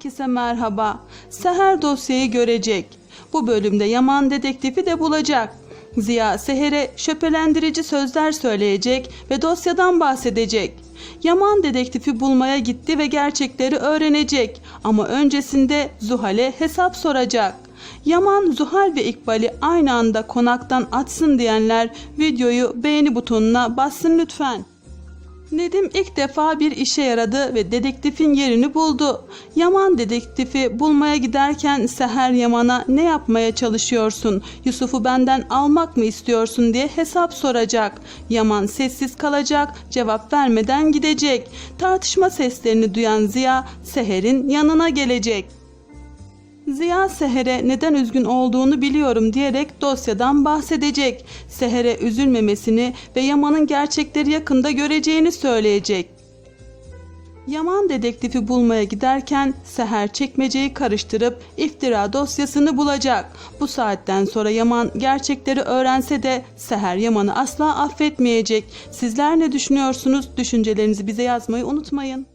Herkese merhaba. Seher dosyayı görecek. Bu bölümde Yaman dedektifi de bulacak. Ziya Seher'e şöpelendirici sözler söyleyecek ve dosyadan bahsedecek. Yaman dedektifi bulmaya gitti ve gerçekleri öğrenecek ama öncesinde Zuhal'e hesap soracak. Yaman, Zuhal ve İkbal'i aynı anda konaktan atsın diyenler videoyu beğeni butonuna bassın lütfen. Nedim ilk defa bir işe yaradı ve dedektifin yerini buldu. Yaman dedektifi bulmaya giderken Seher Yaman'a ne yapmaya çalışıyorsun? Yusuf'u benden almak mı istiyorsun diye hesap soracak. Yaman sessiz kalacak, cevap vermeden gidecek. Tartışma seslerini duyan Ziya Seher'in yanına gelecek. Ziya Seher'e neden üzgün olduğunu biliyorum diyerek dosyadan bahsedecek. Seher'e üzülmemesini ve Yaman'ın gerçekleri yakında göreceğini söyleyecek. Yaman dedektifi bulmaya giderken Seher çekmeceyi karıştırıp iftira dosyasını bulacak. Bu saatten sonra Yaman gerçekleri öğrense de Seher Yaman'ı asla affetmeyecek. Sizler ne düşünüyorsunuz? Düşüncelerinizi bize yazmayı unutmayın.